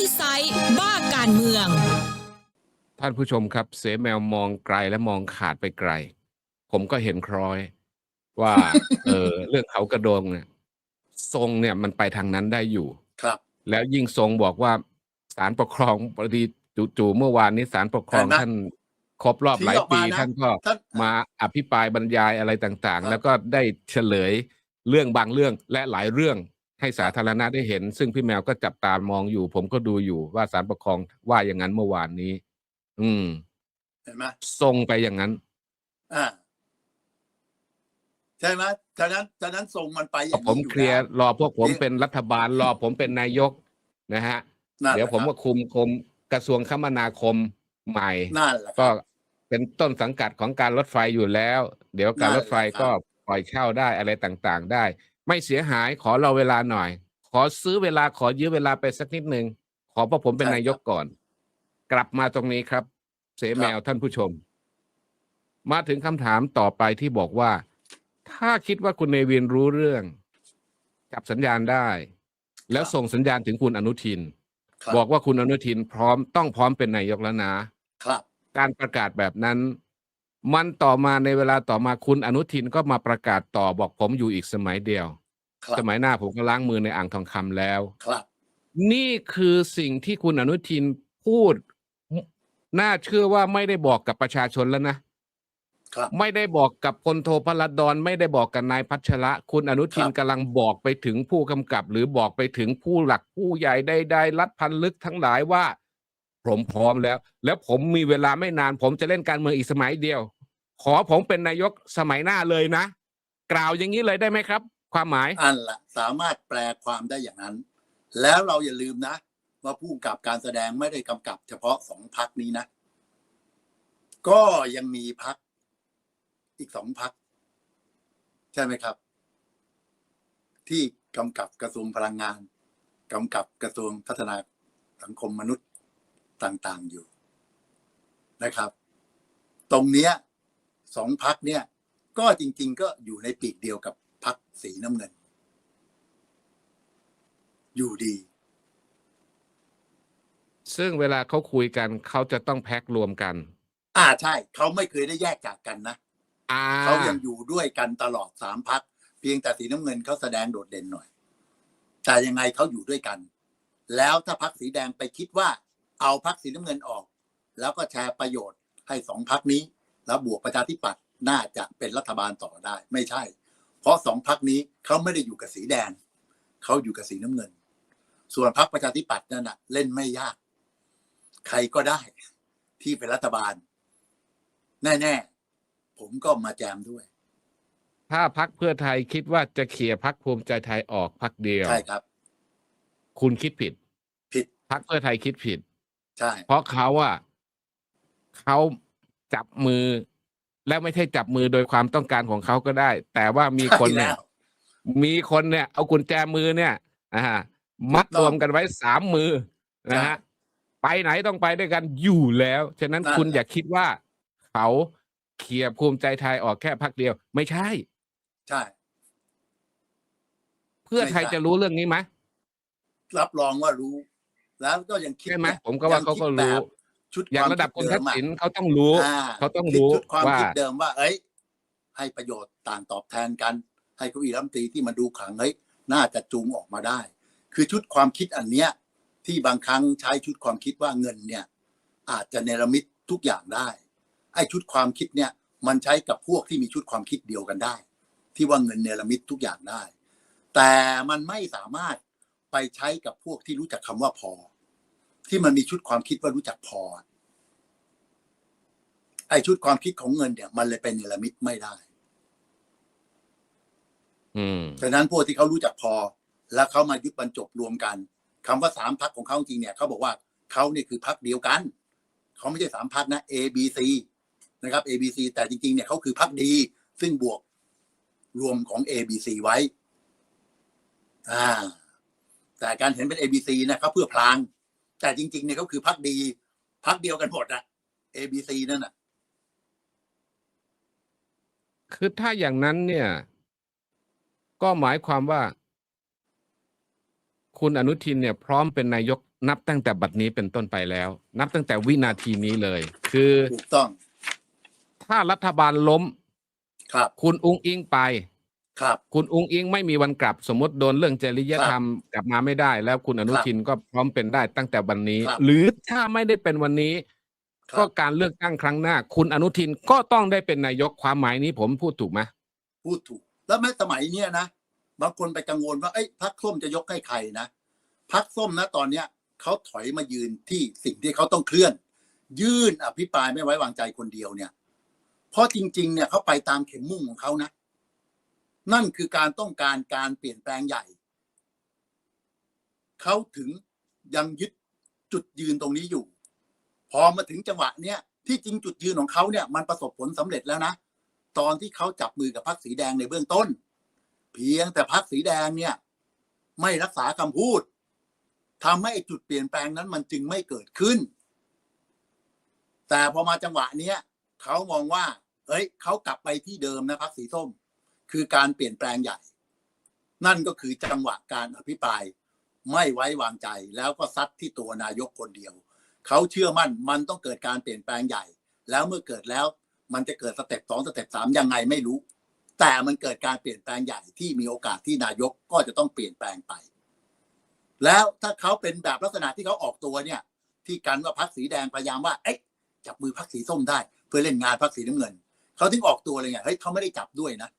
ที่ไซต์บ้าการเมือง ท่านผู้ชมครับ เสแมวมองไกลและมองขาดไปไกล ผมก็เห็นคล้อย ว่า เออเรื่องเขากระโดงเนี่ยทรงเนี่ยมันไปทางนั้นได้อยู่ครับ แล้วยิ่งทรงบอกว่าศาลปกครองพอดีจู่ๆเมื่อวานนี้ศาลปกครองเห็นไหมท่านครบรอบหลายปี ชี้ออกมานะท่านก็ท่านมาอภิปรายบรรยายอะไรต่างครับๆแล้วก็ได้เฉลยเรื่องบางเรื่องและหลายเรื่อง ให้สาธารณะได้เห็น ซึ่งพี่แมวก็จับตามองอยู่ ผมก็ดูอยู่ว่าศาลปกครองว่าอย่างนั้นเมื่อวานนี้ อืมเห็นไหมทรงไปอย่างนั้น อ่าใช่ไหมฉะนั้นฉะนั้นทรงมันไปอย่างนี้ผมอยู่เคลียร์แวรอพวกผมเนี่ยเป็นรัฐบาลรอผมเป็นนายกนะฮะ นั่นแหละเดี๋ยวผมครับก็คุมคุมกระทรวงคมนาคมใหม่ นั่นแหละคก็รับเป็นต้นสังกัดของการรถไฟอยู่แล้ว เดี๋ยวการนั่นรถไฟแหละครับก็ปล่อยเช่าได้อะไรต่างๆได้ ไม่เสียหายขอเราเวลาหน่อย ขอซื้อเวลาขอยื้อเวลาไปสักนิดหนึ่งขอพวกผมเป็นนายกก่อน กลับมาตรงนี้ครับ เสแมวท่านผู้ชม มาถึงคำถามต่อไปที่บอกว่า ถ้าคิดว่าคุณเนวินรู้เรื่อง จับสัญญาณได้ แล้วส่งสัญญาณถึงคุณอนุทินครับบอกว่าคุณอนุทินพร้อมต้องพร้อมเป็นนายกแล้วนะครับ การประกาศแบบนั้น มันต่อมาในเวลาต่อมาคุณอนุทินก็มาประกาศต่อบอกผมอยู่อีกสมัยเดียวครับสมัยหน้าผมก็ล้างมือในอ่างทองคำแล้ว ครับ นี่คือสิ่งที่คุณอนุทินพูด น่าเชื่อว่าไม่ได้บอกกับประชาชนแล้วนะครับไม่ได้บอกกับพลโทพลดอนไม่ได้บอกกับนายพัชระ คุณอนุทินครับกำลังบอกไปถึงผู้กำกับ หรือบอกไปถึงผู้หลักผู้ใหญ่ใดๆรัฐพันลึกทั้งหลายว่า ผมพร้อมแล้ว แล้วผมมีเวลาไม่นาน ผมจะเล่นการเมืองอีกสมัยเดียว ขอผมเป็นนายกสมัยหน้าเลยนะ กล่าวอย่างนี้เลยได้ไหมครับ ความหมายอันละสามารถแปลความได้อย่างนั้น แล้วเราอย่าลืมนะ ว่าผู้กำกับการแสดงไม่ได้กำกับเฉพาะสองพักนี้นะ ก็ยังมีพักอีกสองพัก ใช่ไหมครับ ที่กำกับกระทรวงพลังงานกำกับกระทรวงพัฒนาสังคมมนุษย์ต่างๆอยู่นะครับ ตรงเนี้ย สองพักเนี่ย ก็จริง ๆ ก็อยู่ในปีกเดียวกับพักสีน้ำเงิน อยู่ดี ซึ่งเวลาเขาคุยกันเขาจะต้องแพ็ครวมกัน อ่าใช่ เขาไม่เคยได้แยกจากกันนะอ่าเขายังอยู่ด้วยกันตลอดสามพัก เพียงแต่สีน้ำเงินเขาแสดงโดดเด่นหน่อย แต่ยังไงเขาอยู่ด้วยกัน แล้วถ้าพักสีแดงไปคิดว่า เอาพักสีน้ำเงินออก แล้วก็แชร์ประโยชน์ให้สองพักนี้ แล้วบวกประชาธิปัตย์น่าจะเป็นรัฐบาลต่อได้ ไม่ใช่ เพราะสองพักนี้เขาไม่ได้อยู่กับสีแดงเขาอยู่กับสีน้ำเงิน ส่วนพักประชาธิปัตย์นั่นน่ะเล่นไม่ยาก ใครก็ได้ที่เป็นรัฐบาล แน่ๆ ผมก็มาแจมด้วย ถ้าพักเพื่อไทยคิดว่าจะเขี่ยพักภูมิใจไทยออกพักเดียวใช่ครับ คุณคิดผิด ผิดพักเพื่อไทยคิดผิด ใช่ เพราะเขาอะเขา จับมือ แล้วไม่ใช่จับมือโดยความต้องการของเขาก็ได้ แต่ว่ามีคนเนี่ยใช่แล้วมีคนเนี่ย เอากุญแจมือเนี่ยอ่ามัดรวมกันไว้สามมือนะฮะไปไหนต้องไปด้วยกันอยู่แล้ว ฉะนั้นนั่นคุณแหละอย่าคิดว่า เขาเขี่ยภูมิใจไทยออกแค่พักเดียว ไม่ใช่ ใช่ เพื่อไทยไม่ใช่จะรู้เรื่องนี้ไหมรับรองว่ารู้ แล้วก็ยังคิดใช่ไหมเนี่ยผมก็ว่าเขาก็ยังคิดรู้แบบ ชุดอย่างความระดับคิคุณเทักษิณเขาต้องรู้อ่เขาต้องคิดรู้ชุดความว่าคิดเดิมว่า เอ้ย ให้ประโยชน์ต่างตอบแทนกัน ให้เก้าอี้รัฐมนตรีที่มาดูขลังเฮ้ยน่าจะจูงออกมาได้ คือชุดความคิดอันเนี้ยที่บางครั้งใช้ชุดความคิดว่าเงินเนี่ย อาจจะเนรมิตทุกอย่างได้ไอ้ชุดความคิดเนี่ย มันใช้กับพวกที่มีชุดความคิดเดียวกันได้ ที่ว่าเงินเนรมิตทุกอย่างได้ แต่มันไม่สามารถไปใช้กับพวกที่รู้จักคำว่าพอ ที่มันมีชุดความคิดว่ารู้จักพอ ไอ้ชุดความคิดของเงินเนี่ย มันเลยเป็นเนรมิตไม่ได้อืมฉะนั้นพวกที่เขารู้จักพอ แล้วเขามายึดบรรจบรวมกันคำว่าสามพักของเขาจริงเนี่ยเขาบอกว่าเขาเนี่ยคือพักเดียวกันเขาไม่ใช่สามพักนะ A B C นะครับ A B C แต่จริงๆเนี่ยเขาคือพักดี ซึ่งบวกรวมของ A B C ไว้ อ่า แต่การเห็นเป็น A B C นะเขาเพื่อพลาง แต่จริง ๆ เนี่ยเขาคือพักดีพักเดียวกันหมดอะ A B C นั่นน่ะคือถ้าอย่างนั้นเนี่ย ก็หมายความว่า คุณอนุทินเนี่ย พร้อมเป็นนายกนับตั้งแต่บัดนี้เป็นต้นไปแล้ว นับตั้งแต่วินาทีนี้เลย คือถูกต้อง ถ้ารัฐบาลล้ม ครับ คุณอุ้งอิงไป ครับ คุณอุ้งอิงไม่มีวันกลับ สมมติโดนเรื่องจริยธรรมกลับมาไม่ได้ แล้วคุณอนุทินก็พร้อมเป็นได้ตั้งแต่วันนี้ ครับหรือถ้าไม่ได้เป็นวันนี้ ครัก็บการเลือกตั้งครั้งหน้า คุณอนุทินก็ต้องได้เป็นนายกความหมายนี้ผมพูดถูกไหมพูดถูก แล้วแม้สมัยเนี้ยนะบางคนไปกังวลว่าเอ้ยพักส้มจะยกให้ใครนะพักส้มนะตอนเนี้ยเขาถอยมายืนที่สิ่งที่เขาต้องเคลื่อน ยื่นอภิปรายไม่ไว้วางใจคนเดียวเนี่ย เพราะจริง ๆ เนี่ยเขาไปตามเข็มมุ่งของเขานะ นั่นคือการต้องการการเปลี่ยนแปลงใหญ่ เขาถึงยังยึดจุดยืนตรงนี้อยู่ พอมาถึงจังหวะเนี้ยที่จริงจุดยืนของเขาเนี่ยมันประสบผลสำเร็จแล้วนะ ตอนที่เขาจับมือกับพรรคสีแดงในเบื้องต้น เพียงแต่พรรคสีแดงเนี่ย ไม่รักษาคำพูดทำให้จุดเปลี่ยนแปลงนั้นมันจึงไม่เกิดขึ้น แต่พอมาจังหวะเนี้ยเขามองว่า เอ้ยเขากลับไปที่เดิมนะพรรคสีส้ม คือการเปลี่ยนแปลงใหญ่ นั่นก็คือจังหวะการอภิปรายไม่ไว้วางใจแล้วก็ซัดที่ตัวนายกคนเดียว เขาเชื่อมั่นมันต้องเกิดการเปลี่ยนแปลงใหญ่ แล้วเมื่อเกิดแล้วมันจะเกิดสเต็ปสองสเต็ปสามยังไงไม่รู้ แต่มันเกิดการเปลี่ยนแปลงใหญ่ที่มีโอกาสที่นายกก็จะต้องเปลี่ยนแปลงไป แล้วถ้าเขาเป็นแบบลักษณะที่เขาออกตัวเนี่ย ที่กันว่าพักสีแดงพยายามว่าเอ๊ะจับมือพักสีส้มได้ เพื่อเล่นงานพักสีน้ำเงิน เขาถึงออกตัวเลยไงเฮ้ยเขาไม่ได้จับด้วยนะ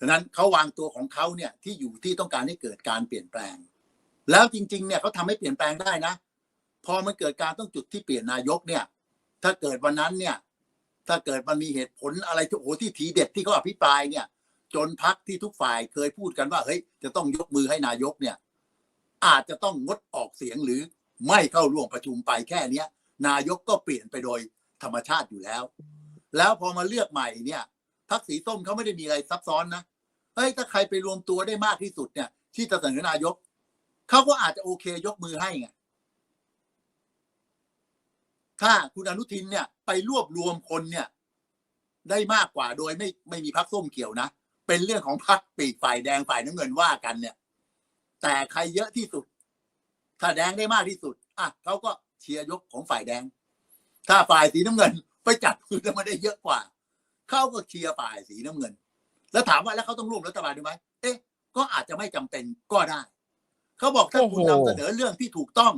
ฉะนั้นเขาวางตัวของเขาเนี่ยที่อยู่ที่ต้องการให้เกิดการเปลี่ยนแปลง แล้วจริง ๆ เนี่ยเขาทำให้เปลี่ยนแปลงได้นะ พอมันเกิดการต้องจุดที่เปลี่ยนนายกเนี่ย ถ้าเกิดวันนั้นเนี่ย ถ้าเกิดมันมีเหตุผลอะไรที่โอ้ที่ทีเด็ดที่เขาอภิปรายเนี่ย จนพักที่ทุกฝ่ายเคยพูดกันว่าเฮ้ยจะต้องยกมือให้นายกเนี่ย อาจจะต้องงดออกเสียงหรือไม่เข้าร่วมประชุมไปแค่เนี้ย นายกก็เปลี่ยนไปโดยธรรมชาติอยู่แล้ว แล้วพอมาเลือกใหม่เนี่ยพักสีส้มเขาไม่ได้มีอะไรซับซ้อนนะเฮ้ยถ้าใครไปรวมตัวได้มากที่สุดเนี่ย ที่จะเสนอนายกเขาก็อาจจะโอเคยกมือให้ไงถ้าคุณอนุทินเนี่ย ไปรวบรวมคนเนี่ย ได้มากกว่าโดยไม่ไม่มีพักส้มเกี่ยวนะ เป็นเรื่องของพักปีกฝ่ายแดงฝ่ายน้ำเงินว่ากันเนี่ย แต่ใครเยอะที่สุด ถ้าแดงได้มากที่สุดอะเขาก็เชียร์ยกของฝ่ายแดง ถ้าฝ่ายสีน้ำเงิน ไปจัดมือแล้วมันได้เยอะกว่าเขาก็เชียร์ฝ่ายสีน้ำเงิน แล้วถามว่าแล้วเขาต้องร่วมรัฐบาลด้วยไหมเอ๊ะ ก็อาจจะไม่จำเป็นก็ได้ เขาบอกถ้าคุณโอ้โหนำเสนอเรื่องที่ถูกต้อง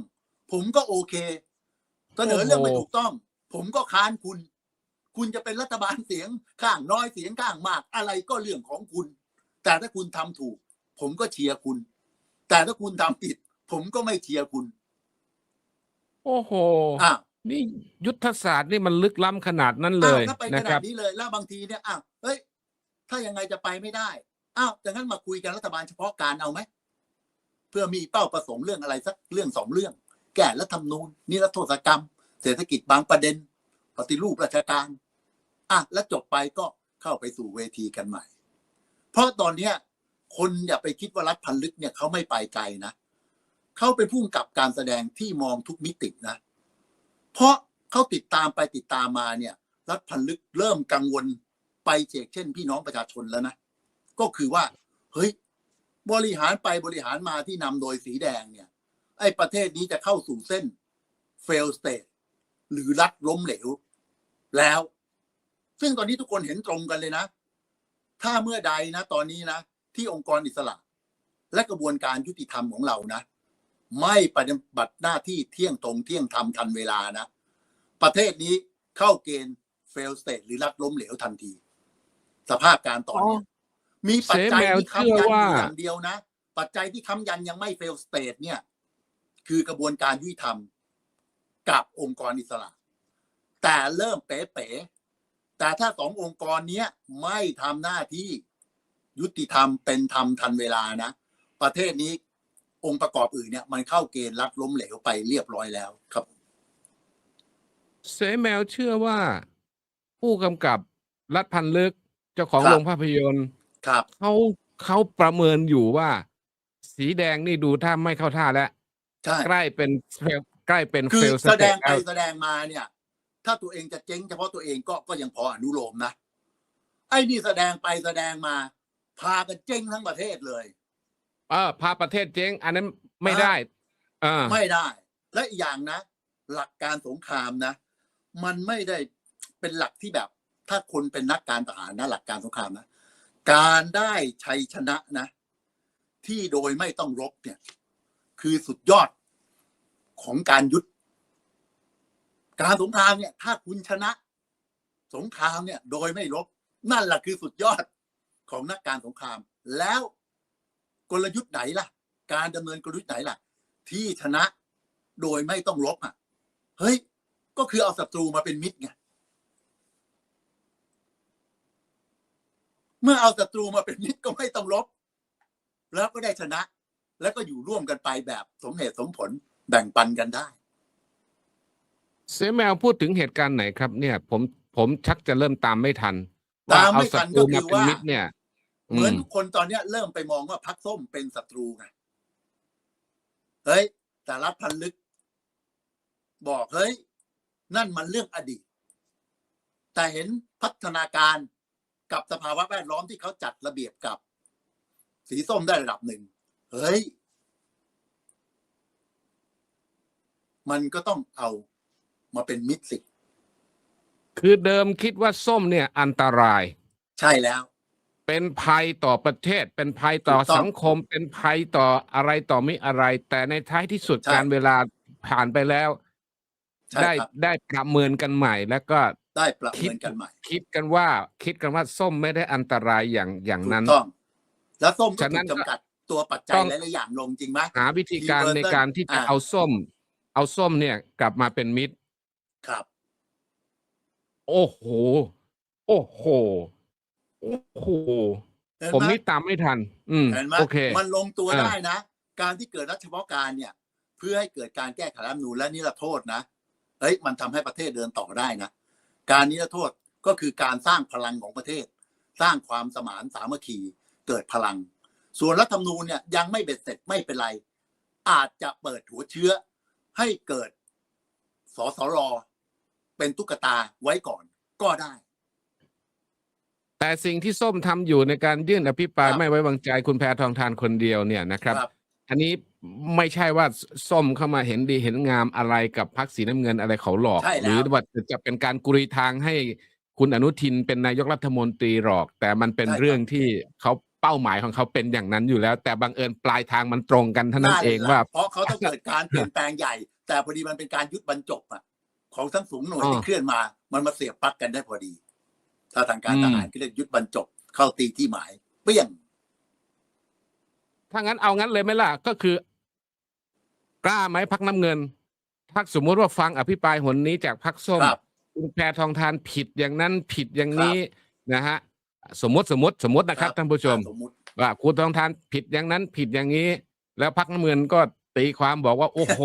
ผมก็โอเค เสนอเรื่องไม่ถูกต้อง ผมก็ค้านคุณ คุณจะเป็นรัฐบาลเสียงข้างน้อยเสียงข้างมาก อะไรก็เรื่องของคุณ แต่ถ้าคุณทำถูก ผมก็เชียร์คุณ แต่ถ้าคุณทำผิด ผมก็ไม่เชียร์คุณ โอ้โหอ้าวนี่ยุทธศาสตร์นี่มันลึกล้ำขนาดนั้นเลยอ้าวถ้าไปขนะคนารัดบนี้เลยแล้วบางทีเนี่ยอ้าวเฮ้ย ถ้ายังไงจะไปไม่ได้อ้าวดังนั้นมาคุยกันรัฐบาลเฉพาะการเอาไหมเพื่อมีเป้าประสงค์เรื่องอะไรสักเรื่องสองเรื่อง แก้รัฐธรรมนูญนิรโทษกรรม เศรษฐกิจบางประเด็น ปฏิรูปราชการอะแล้วจบไปก็เข้าไปสู่เวทีกันใหม่ เพราะตอนเนี้ยคนอย่าไปคิดว่ารัฐพันลึกเนี่ยเขาไม่ไปไกลนะเขาเป็นผู้กำกับการแสดงที่มองทุกมิตินะ เพราะเขาติดตามไปติดตามมาเนี่ย รัฐพันลึกเริ่มกังวล ไปเชกเช่น พี่น้องประชาชนแล้วนะ ก็คือว่า เฮ้ย บริหารไปบริหารมาที่นำโดยสีแดงเนี่ย ไอ้ประเทศนี้จะเข้าสู่เส้น fail state หรือรัฐล้มเหลว แล้ว ซึ่งตอนนี้ทุกคนเห็นตรงกันเลยนะ ถ้าเมื่อใดนะ ตอนนี้นะ ที่องค์กรอิสระ และกระบวนการยุติธรรมของเรานะ ไม่ปฏิบัติหน้าที่เที่ยงตรงเที่ยงธรรมทันเวลานะ ประเทศนี้เข้าเกณฑ์ fail state หรือรัฐล้มเหลวทันที สภาพการตอนเนี้ยมีปัจจัยที่ค้ำยันอยู่อย่างเดียวนะ ปัจจัยที่ค้ำยันยังไม่ fail state เนี่ย คือกระบวนการยุติธรรมกับองค์กรอิสระ แต่เริ่มเป๋ๆแต่ถ้าสององค์กรเนี้ยไม่ทำหน้าที่ยุติธรรมเป็นธรรมทันเวลานะ ประเทศนี้องค์ประกอบอื่นเนี่ย มันเข้าเกณฑ์รัฐล้มเหลวไปเรียบร้อยแล้วครับ เสแมวเชื่อว่าผู้กำกับรัฐพันลึก เจ้าของครับ โรงภาพยนตร์ครับ เขาเขาประเมินอยู่ว่า สีแดงนี่ดูท่าไม่เข้าท่าแล้ว ใช่ ใกล้เป็น fail ใกล้เป็นคือ fail แสดง state ไปแล้วแสดงมาเนี่ย ถ้าตัวเองจะเจ๊งเฉพาะตัวเองก็ก็ยังพออนุโลมนะ ไอ้นี่แสดงไปแสดงมา พากันเจ๊งทั้งประเทศเลย เออพาประเทศเจ๊ง อันนั้นไม่ได้ เออไม่ได้ และอีกอย่างนะ หลักการสงครามนะ มันไม่ได้เป็นหลักที่แบบ ถ้าคนเป็นนักการทหารนะหลักการสงครามนะการได้ชัยชนะนะ ที่โดยไม่ต้องรบเนี่ย คือสุดยอดของการยุทธการสงครามเนี่ย ถ้าคุณชนะ สงครามเนี่ย โดยไม่รบ นั่นแหละคือสุดยอดของนักการสงคราม แล้วกลยุทธ์ไหนล่ะ การดำเนินกลยุทธ์ไหนล่ะ ที่ชนะโดยไม่ต้องรบอะเฮ้ย ก็คือเอาศัตรูมาเป็นมิตรไง เมื่อเอาศัตรูมาเป็นมิตรก็ไม่ต้องรบแล้วก็ได้ชนะ แล้วก็อยู่ร่วมกันไปแบบสมเหตุสมผลแบ่งปันกันได้เสแมวพูดถึงเหตุการณ์ไหนครับ เนี่ย ผมผมชักจะเริ่มตามไม่ทันตามเอาไม่ศัทันตรูก็คืมาอเป็นว่ามิตรเนี่ยเหมือนมทุกคนตอนเนี้ย เริ่มไปมองว่าพักส้มเป็นศัตรูไงเฮ้ยแต่รัฐพันลึก บอกเฮ้ย นั่นมันเรื่องอดีต แต่เห็นพัฒนาการ กับสภาวะแวดล้อมที่เขาจัดระเบียบกับ สีส้มได้ระดับหนึ่งเฮ้ย มันก็ต้องเอามาเป็นมิตรสิคือเดิมคิดว่าส้มเนี่ยอันตราย ใช่แล้ว เป็นภัยต่อประเทศ เป็นภัยต่อถูกต้องสังคม เป็นภัยต่ออะไรต่อมิอะไร แต่ในท้ายที่สุดใช่การเวลาผ่านไปแล้วใช่ได้ครับได้ประเมินกันใหม่แล้วก็ ได้ประเมินกันใหม่ คิดกันว่าคิดกันว่าส้มไม่ได้อันตรายอย่างอย่างถูนั้กนต้อง แล้วส้มก็ฉะนั้ถูนกจำกัดตัวปัจจัต้ยองหลายๆอย่างลงจริงไหมหาวิธีการ T-Burton ในการที่จะอ่าเอาส้ม เอาส้มเนี่ย กลับมาเป็นมิตรครับ โอ้โห โอ้โหโอ้โหเห็นผมไหนี่ตามไม่ทัน อืมเห็นไหมโอเค มันลงตัวอ่าได้นะ การที่เกิดรัฐเฉพาะการเนี่ย เพื่อให้เกิดการแก้ไขรัฐธรรมนูญและนิรโทษนะเฮ้ยมันทำให้ประเทศเดินต่อได้นะ การนิรโทษก็คือการสร้างพลังของประเทศ สร้างความสมานสามัคคีเกิดพลัง ส่วนรัฐธรรมนูญเนี่ยยังไม่เบ็ดเสร็จไม่เป็นไร อาจจะเปิดหัวเชื้อให้เกิดสสรเป็นตุ๊กตาไว้ก่อนก็ได้ แต่สิ่งที่ส้มทำอยู่ในการยื่นอภิปรายครับไม่ไว้วางใจคุณแพทองทานคนเดียวเนี่ยนะครับครับอันนี้ ไม่ใช่ว่าส้มเข้ามาเห็นดีเห็นงามอะไรกับพรรคสีน้ำเงินอะไรเขาหลอกใช่แล้วหรือว่าจะเป็นการกุรีทางให้คุณอนุทินเป็นนายกรัฐมนตรีหรอก แต่มันเป็นเรื่องที่เขาเป้าหมายของเขาเป็นอย่างนั้นอยู่แล้ว แต่บังเอิญปลายทางมันตรงกันเท่านั้นเองแหละว่า เพราะเขาต้องเกิดการเปลี่ยนแปลงใหญ่ แต่พอดีมันเป็นการยุดบรรจบอะของทั้งสูงหน่วยอ๋อที่เคลื่อนมา มันมาเสียบปลั๊กกันได้พอดีถ้าทางการอืมทหารก็เรียกยุดบรรจบเข้าตีที่หมายเปี้ยงถ้างั้นเอางั้นเลยไหมล่ะก็คือ กล้าไหมพักน้ำเงินพักสมมุติว่าฟังอภิปรายหนนี้จากพักส้มครับคุณแพทองทานผิดอย่างนั้นผิดอย่างนี้นะฮะสมมติสมมติสมมตินะครับท่านผู้ชมสมมุติว่าคุณทองทานผิดอย่างนั้นผิดอย่างนี้ แล้วพักน้ำเงินก็ตีความบอกว่า โอ้โห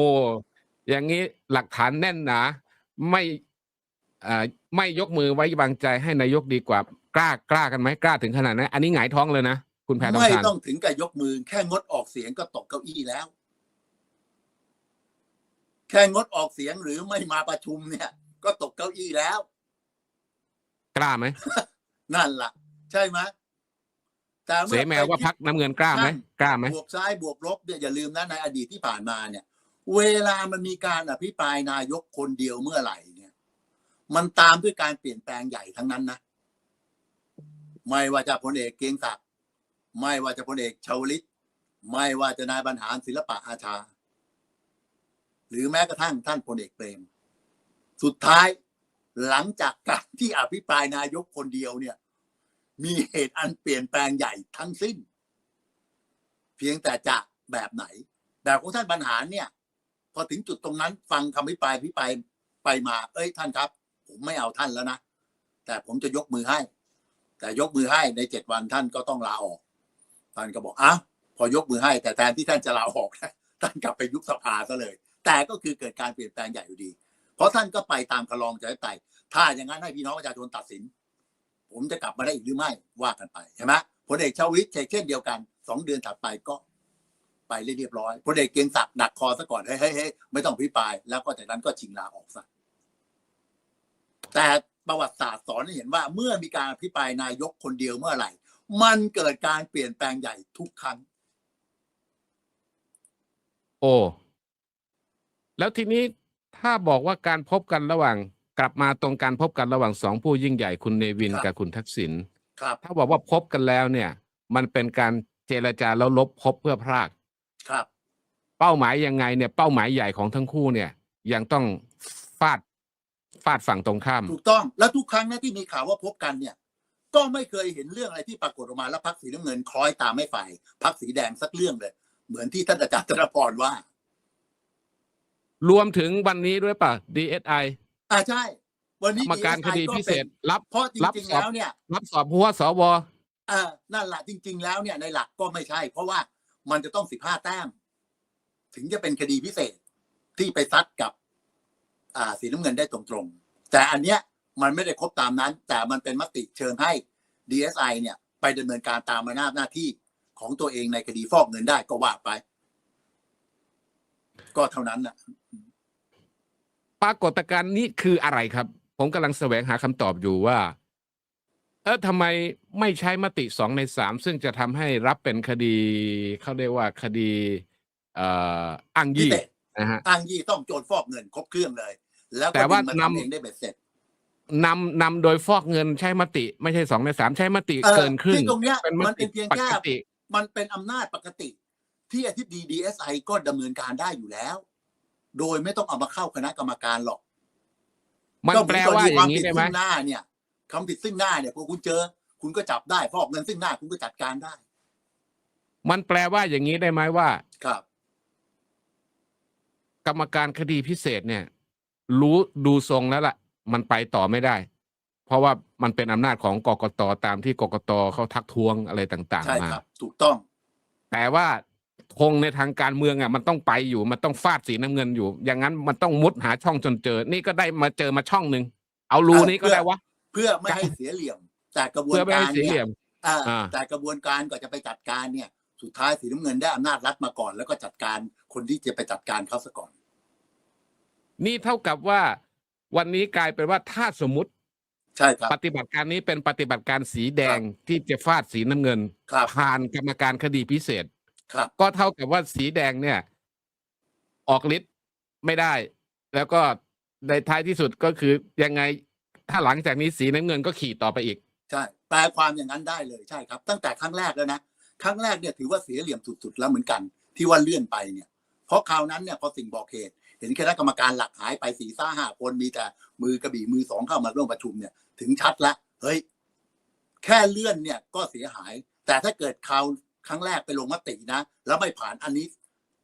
อย่างนี้หลักฐานแน่นหนา ไม่อ่าไม่ยกมือไว้วางใจให้นายกดีกว่า กล้ากล้ากันไหมกล้าถึงขนาดนั้นอันนี้หงายท้องเลยนะ คุณแพทองไม่ทานต้องถึงกับยกมือ แค่งดออกเสียงก็ตกเก้าอี้แล้ว แค่งดออกเสียงหรือไม่มาประชุมเนี่ย ก็ตกเก้าอี้แล้ว กล้าไหมนั่นล่ะ ใช่ไหมแต่เสเมื่อแมวว่าไปคิดพักน้ำเงินกล้าไหมกล้าไหมบวกซ้ายบวกลบเนี่ยอย่าลืมนะในอดีตที่ผ่านมาเนี่ย เวลามันมีการอภิปรายนายกคนเดียวเมื่อไหร่เนี่ย มันตามด้วยการเปลี่ยนแปลงใหญ่ทั้งนั้นนะไม่ว่าจะพลเอกเกรียงศักดิ์ไม่ว่าจะพลเอกชาวลิต ไม่ว่าจะนายบรรหารศิลปะอาชา หรือแม้กระทั่งท่านพลเอกเปรม สุดท้ายหลังจากการที่อภิปรายนายกคนเดียวเนี่ย มีเหตุอันเปลี่ยนแปลงใหญ่ทั้งสิ้น เพียงแต่จะแบบไหน แบบของท่านบรรหารเนี่ย พอถึงจุดตรงนั้น ฟังคำพิปรายพิปรายไปมา เอ้ยท่านครับ ผมไม่เอาท่านแล้วนะ แต่ผมจะยกมือให้ แต่ยกมือให้ในเจ็ดวันท่านก็ต้องลาออก ท่านก็บอกอ้าวพอยกมือให้ แต่แทนที่ท่านจะลาออกท่านกลับไปยุบสภาซะเลย แต่ก็คือเกิดการเปลี่ยนแปลงใหญ่อยู่ดี เพราะท่านก็ไปตามคลองจะได้ไต่ถ้าอย่างนั้นให้พี่น้องประชาชนตัดสิน ผมจะกลับมาได้อีกหรือไม่ว่ากันไปใช่ไหมพลเอกชาวลิตเช่นเดียวกันสองเดือนถัดไปก็ไปเรียบร้อยพลเอกเกียงศักดิ์ดักคอซะก่อนเฮ้ยเฮ้ยเฮ้ยไม่ต้องพิปราย แล้วก็จากนั้นก็ชิงลาออกซะแต่ประวัติศาสตร์สอนให้เห็นว่าเมื่อมีการพิปรายนายกคนเดียวเมื่อไหร่ มันเกิดการเปลี่ยนแปลงใหญ่ทุกครั้ง โอ้ แล้วทีนี้ถ้าบอกว่าการพบกันระหว่าง กลับมาตรงการพบกันระหว่างสองผู้ยิ่งใหญ่คุณเนวินครับกับคุณทักษิณครับ ถ้าบอกว่าพบกันแล้วเนี่ย มันเป็นการเจรจาแล้วลบพบเพื่อพรากครับ เป้าหมายยังไงเนี่ย เป้าหมายใหญ่ของทั้งคู่เนี่ย ยังต้องฟาดฟาดฝั่งตรงข้าม ถูกต้องแล้วทุกครั้งนะที่มีข่าวว่าพบกันเนี่ย ก็ไม่เคยเห็นเรื่องอะไรที่ปรากฏออกมาแล้วพักสีน้ำเงินคล้อยตามไม่ฝ่ายพักสีแดงสักเรื่องเลย เหมือนที่ท่านอาจารย์ธนพรว่า รวมถึงวันนี้ด้วยป่ะ DSI อ่าใช่ วันกนี้รรมการค DSI ดีพิเศษก็รับเป็นเพราะจรับริงสๆอบ แล้วเนี่ย รับสอบหัวสวเออนั่นแหละจริง ๆ แล้วเนี่ยในหลักก็ไม่ใช่ เพราะว่ามันจะต้องสิบห้าแต้ม ถึงจะเป็นคดีพิเศษที่ไปซัดกับ อ่าสีน้ำเงินได้ตรงๆ แต่อันเนี้ยมันไม่ได้ครบตามนั้น แต่มันเป็นมติเชิญให้ DSI เนี่ย ไปดำเนินการตามอำนาจหน้าที่ของตัวเองในคดีฟอกเงินได้ก็ว่าไป ก็เท่านั้นนะ ปรากฏการณ์นี้คืออะไรครับ ผมกำลังแสวงหาคำตอบอยู่ว่า เออทำไมไม่ใช้มติสองในสามซึ่งจะทำให้รับเป็นคดีเขาเรียกว่าคดีเอ่ออ้างพิยี่เศษนะฮะอ้างยี่ต้องโจรฟอกเงินครบเครื่องเลย แล้วแต่ก็ว่าดึงมานำทำเองได้เบ็ดเสร็จนำนำโดยฟอกเงินใช้มติ ไม่ใช่สองในสามใช้มติเออเกินครึ่งซึ่งตรงเนี้ยเป็นมมันเป็ตินเพียงปแค่กติมันเป็นอำนาจปกติ ที่อธิบดี DSI ก็ดำเนินการได้อยู่แล้ว โดยไม่ต้องเอามาเข้าคณะกรรมการหรอกมันก็เหแปลอกรว่าณีอย่างนี้ผิดได้ไหมซึ่งหน้าเนี่ยคำผิดซึ่งหน้าเนี่ยพอคุณเจอ คุณก็จับได้ฟอกเงินซึ่งหน้าคุณก็จัดการได้ มันแปลว่าอย่างนี้ได้ไหมว่า ครับ กรรมการคดีพิเศษเนี่ย รู้ดูทรงแล้วล่ะ มันไปต่อไม่ได้ เพราะว่ามันเป็นอำนาจของกกตตามที่กกตเขาทักท้วงอะไรต่างใช่ๆมาครับถูกต้อง แต่ว่า ธงในทางการเมืองอะมันต้องไปอยู่มันต้องฟาดสีน้ำเงินอยู่ อย่างนั้นมันต้องมุดหาช่องจนเจอ นี่ก็ได้มาเจอมาช่องหนึ่งเอารูเออนี้ก็เพื่อได้วะเพื่อไม่ให้เสียเหลี่ยมแต่กระบวนเพื่อไม่กาให้รเสียเหเนี่ลี่ยยมอ่าอ่าแต่กระบวนการก่อนจะไปจัดการเนี่ย สุดท้ายสีน้ำเงินได้อำนาจรัฐมาก่อน แล้วก็จัดการคนที่จะไปจัดการเขาซะก่อน นี่เท่ากับว่าวันนี้กลายเป็นว่าถ้าสมมติใช่ครับปฏิบัติการนี้เป็นปฏิบัติการสีแดงที่จะฟาดสีน้ำเงินครับผ่านกรรมการคดีพิเศษ ครับก็เท่ากับว่าสีแดงเนี่ย ออกฤทธิ์ไม่ได้ แล้วก็ในท้ายที่สุดก็คือยังไงถ้าหลังจากนี้สีน้ำเงินก็ขี่ต่อไปอีก ใช่แปลความอย่างนั้นได้เลยใช่ครับ ตั้งแต่ครั้งแรกแล้วนะครั้งแรกเนี่ยถือว่าเสียเหลี่ยมสุดๆแล้วเหมือนกัน ที่ว่าเลื่อนไปเนี่ย เพราะคราวนั้นเนี่ยพอสิ่งบอกเหตุ เห็นคณะกรรมการหลักหายไปสี่ซ่าห้าคนมีแต่มือกระบี่มือสองเข้ามาร่วมประชุมเนี่ย ถึงชัดละเฮ้ย แค่เลื่อนเนี่ยก็เสียหาย แต่ถ้าเกิดคราว ครั้งแรกไปลงมตินะ แล้วไม่ผ่านอันนี้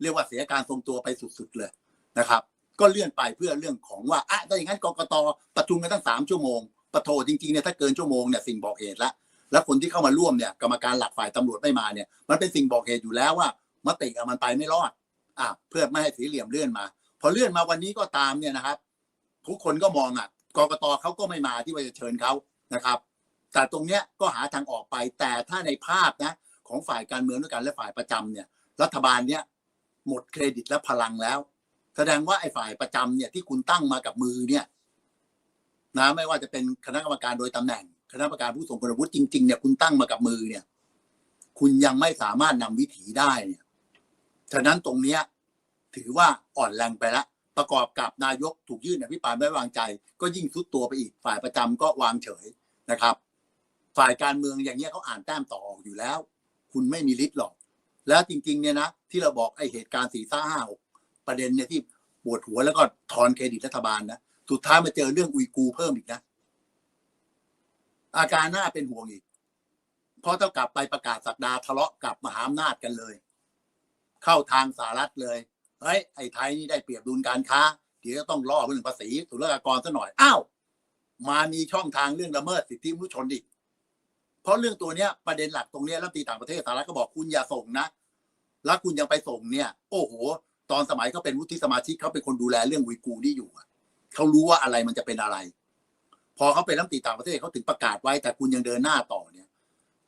เรียกว่าเสียการทรงตัวไปสุดๆเลยนะครับ ก็เลื่อนไปเพื่อเรื่องของว่าอะถ้าอย่างนั้นกกตประชุมกันตั้งสามชั่วโมงปะโทจริงๆเนี่ยถ้าเกินชั่วโมงเนี่ยสิ่งบอกเหตุละแล้วคนที่เข้ามาร่วมเนี่ยกรรมการหลักฝ่ายตำรวจไม่มาเนี่ยมันเป็นสิ่งบอกเหตุอยู่แล้วว่ามติอะมันไปไม่รอดอะเพื่อไม่ให้สีเหลี่ยมเลื่อนมา พอเลื่อนมาวันนี้ก็ตามเนี่ยนะครับ ทุกคนก็มองอะกกตเขาก็ไม่มาที่ว่าจะเชิญเขานะครับ แต่ตรงเนี้ยก็หาทางออกไปแต่ถ้าในภาพนะ ของฝ่ายการเมืองด้วยกันและฝ่ายประจำเนี่ย รัฐบาลเนี้ยหมดเครดิตและพลังแล้ว แสดงว่าไอ้ฝ่ายประจำเนี่ยที่คุณตั้งมากับมือเนี่ยนะไม่ว่าจะเป็นคณะกรรมการโดยตำแหน่ง คณะกรรมการผู้ทรงคุณวุฒิจริงๆเนี่ยคุณตั้งมากับมือเนี่ย คุณยังไม่สามารถนำวิถีได้เนี่ยฉะนั้นตรงเนี้ยถือว่าอ่อนแรงไปละประกอบกับนายกถูกยื่นอภิปรายไม่วางใจ ก็ยิ่งทุดตัวไปอีกฝ่ายประจำก็วางเฉยนะครับ ฝ่ายการเมืองอย่างเงี้ยเขาอ่านแต้มต่อออกอยู่แล้ว คุณไม่มีฤทธิ์หรอก แล้วจริง ๆ เนี่ยนะ ที่เราบอกไอ้เหตุการณ์สี่ซ่าห้าหกประเด็นเนี่ยที่ปวดหัวแล้วก็ทอนเครดิตรัฐบาลนะสุดท้ายมาเจอเรื่องอุยกูเพิ่มอีกนะ อาการหน้าเป็นห่วงอีก เพราะเท่ากับไปประกาศสักดาทะเลาะกับมหาอำนาจกันเลย เข้าทางสหรัฐเลยเฮ้ยไอ้ไทยนี่ได้เปรียบดุลการค้าเดี๋ยวจะต้องล่อเรื่องภาษีศุลกากรซะหน่อยอ้าวมามีช่องทางเรื่องละเมิดสิทธิมนุษยชนอีก เพราะเรื่องตัวเนี้ยประเด็นหลักตรงเนี้ยรัฐมนตรีต่างประเทศสหรัฐก็บอกคุณอย่าส่งนะ แล้วคุณยังไปส่งเนี่ย โอ้โห ตอนสมัยเขาเป็นวุฒิสมาชิกเขาเป็นคนดูแลเรื่องอุยกูนี่อยู่เขารู้ว่าอะไรมันจะเป็นอะไร พอเขาเป็นรัฐมนตรีต่างประเทศเขาถึงประกาศไว้ แต่คุณยังเดินหน้าต่อเนี่ย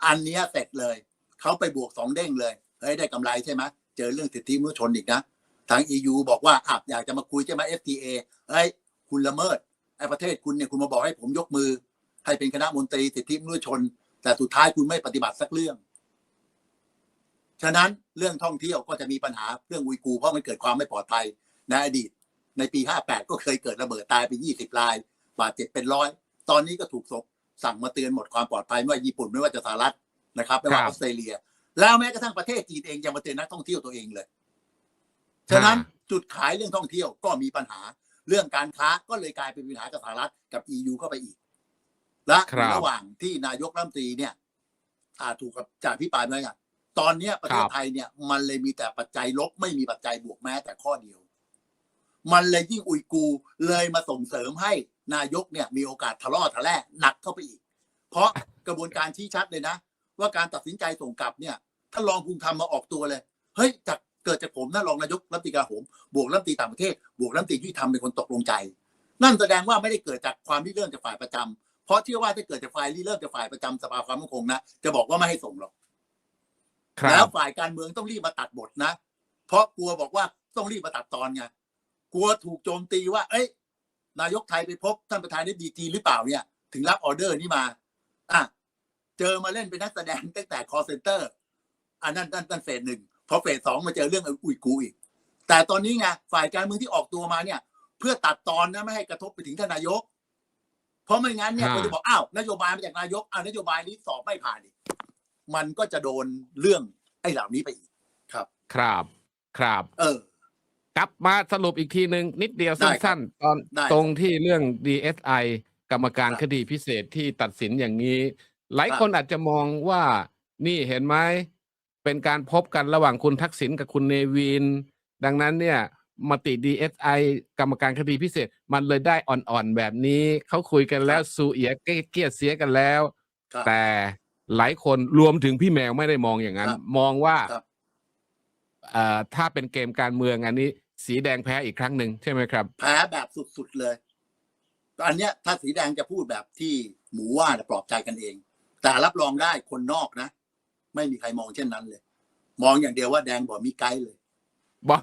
อันนี้เสร็จเลยเขาไปบวกสองเด้งเลยเฮ้ยได้กำไรใช่ไหมเจอเรื่องสิทธิมนุษยชนอีกนะทาง EU บอกว่าอะอยากจะมาคุยใช่ไหม FTA เฮ้ยคุณละเมิดไอ้ประเทศคุณเนี่ยคุณมาบอกให้ผมยกมือ ให้เป็นคณะมนตรีสิทธิมนุษยชน แต่สุดท้ายคุณไม่ปฏิบัติสักเรื่อง ฉะนั้นเรื่องท่องเที่ยวก็จะมีปัญหาเรื่องอุยกูร์เพราะมันเกิดความไม่ปลอดภัยในอดีต ในปี 58 ก็เคยเกิดระเบิดตายไป 20 รายบาดเจ็บเป็นร้อย ตอนนี้ก็ถูกส่งสั่งมาเตือนหมดความปลอดภัยไม่ว่าญี่ปุ่นไม่ว่าจะสหรัฐนะครับไม่ว่าคอรับอสเตรเลีย แล้วแม้กระทั่งประเทศจีนเองยังมาเตือนนักท่องเที่ยวตัวเองเลย ฉะนั้นจุดขายเรื่องท่องเที่ยวก็มีปัญหา เรื่องการค้าก็เลยกลายเป็นปัญหากับสหรัฐกับ EU เข้าไปอีก และครับระหว่างที่นายกรัฐมนตรีเนี่ยอาถูกกับจากพี่ปายมาอย่างตอนเนี้ยประเทศไทยเนี่ยมันเลยมีแต่ปัจจัยลบไม่มีปัจจัยบวกแม้แต่ข้อเดียว มันเลยยิ่งอุยกูร์เลยมาส่งเสริมให้นายกเนี่ยมีโอกาสทะเลาะทะแล่หนักเข้าไปอีก เพราะกระบวนการชี้ชัดเลยนะ ว่าการตัดสินใจส่งกลับเนี่ยถ้ารองภูมิธรรมมาออกตัวเลยเฮ้ยจากเกิดจากผมนะรองนายกรัฐมนตรีกลาโหมบวกรัฐมนตรีต่างประเทศ บวกรัฐมนตรีที่ทำเป็นคนตกลงใจ นั่นแสดงว่าไม่ได้เกิดจากความที่เริ่มจากฝ่ายประจำ เพราะเชื่อว่าถ้าเกิดจากฝ่ายที่เริ่มจากฝ่ายประจำสภาความมั่นคงนะจะบอกว่าไม่ให้ส่งหรอกครัแล้วบฝ่ายการเมืองต้องรีบมาตัดบทนะ เพราะกลัวบอกว่าต้องรีบมาตัดตอนไงกลัวถูกโจมตีว่า เอ้ย นายกไทยไปพบท่านประธานได้ดีจีหรือเปล่าเนี่ย ถึงรับออเดอร์นี้มา อะเจอมาเล่นเป็นนักแสดงตั้งแต่คอเซนเตอร์อันนั้นนั่นนั่นเฟสหนึ่งพอเฟสสองมาเจอเรื่องอุยกูร์อีก แต่ตอนนี้ไงฝ่ายการเมืองที่ออกตัวมาเนี่ย เพื่อตัดตอนนะไม่ให้กระทบไปถึงท่านนายก เพราะไม่งั้นเนี่ยฮะคนจะบอกอ้าวนโยบายมาจากนายกอ้าวนโยบายนี้สอบไม่ผ่านอีกมันก็จะโดนเรื่องไอ้เหล่านี้ไปอีกครับ ครับครับ เออกลับมาสรุปอีกทีหนึ่งนิดเดียวได้ครับสั้นๆตอนได้ครับตรงที่เรื่อง DSI กรรมการครับคดีพิเศษที่ตัดสินอย่างนี้ หลายครับคนอาจจะมองว่านี่เห็นไหมเป็นการพบกันระหว่างคุณทักษิณกับคุณเนวิน ดังนั้นเนี่ย มติ DSI กรรมการคดีพิเศษ มันเลยได้อ่อนๆแบบนี้ เขาคุยกันแล้วสูเอียเกลียดเสียกันแล้ว ครับแต่หลายคนรวมถึงพี่แมวไม่ได้มองอย่างนั้น ครับมองว่าครับ เอ่อถ้าเป็นเกมการเมืองอันนี้ สีแดงแพ้อีกครั้งหนึ่งใช่ไหมครับ แพ้แบบสุดๆเลยอันเนี้ยถ้าสีแดงจะพูดแบบที่หมูว่าน่ะปลอบใจกันเอง แต่รับรองได้คนนอกนะ ไม่มีใครมองเช่นนั้นเลย มองอย่างเดียวว่าแดงบอกมีไกด์เลย บอก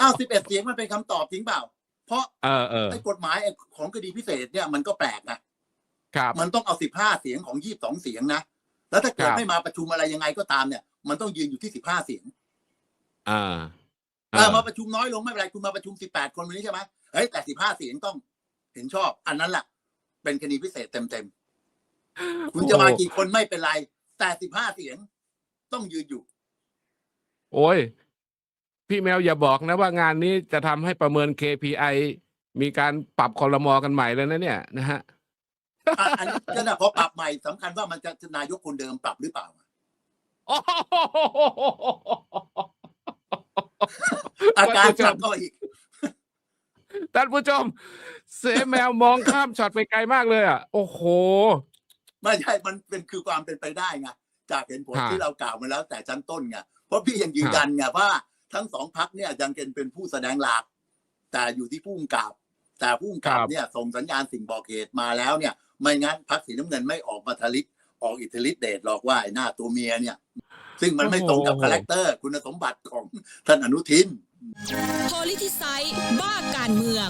อ้าวสิบเอ็ดเสียงมันเป็นคำตอบจริงเปล่า เพราะเออเออไอ้กฎหมายไอ้ของคดีพิเศษเนี่ยมันก็แปลกนะครับ มันต้องเอาสิบห้าเสียงของยี่สิบสองเสียงนะ แล้วถ้าเกิดครับไม่มาประชุมอะไรยังไงก็ตามเนี่ย มันต้องยืนอยู่ที่สิบห้าเสียง อ่าเออมาประชุมน้อยลงไม่เป็นไรคุณมาประชุมสิบแปดคนวันนี้ใช่ไหมเฮ้ยแต่สิบห้าเสียงต้องเห็นชอบ อันนั้นแหละเป็นคดีพิเศษเต็มๆ คุณจะมากี่คนไม่เป็นไร แต่สิบห้าเสียงต้องยืนอยู่ โอ้ย พี่แมวอย่าบอกนะว่างานนี้จะทำให้ประเมิน KPI มีการปรับคอรมอกันใหม่แล้วนะเนี่ยนะฮะอะอันนี้ก็นะพอปรับใหม่สำคัญว่ามันจะนายกคนเดิมปรับหรือเปล่าอาการหนักก็อีก ท่านผู้ชม เสแมวมองข้ามช็อตไปไกลมากเลยอะ โอ้โห ไม่ใช่ มันเป็นคือความเป็นไปได้ไง จากเห็นผลฮะที่เรากล่าวมาแล้วแต่ชั้นต้นไง เพราะพี่ยังยืนยันไงว่า ทั้งสองพักเนี่ยยังเป็นเป็นผู้แสดงหลัก แต่อยู่ที่ผู้กำกับ แต่ผู้กำกับเนี่ยส่งสัญญาณสิ่งบอกเหตุมาแล้วเนี่ย ไม่งั้นพักสีน้ำเงินไม่ออกมาทะลิกออกอิทธิฤทธิเดชหรอกว่าไอ้หน้าตัวเมียเนี่ย ซึ่งมันไม่ตรงกับคาแรคเตอร์คุณสมบัติของท่านอนุทินโพลิทิไซด์บ้าการเมือง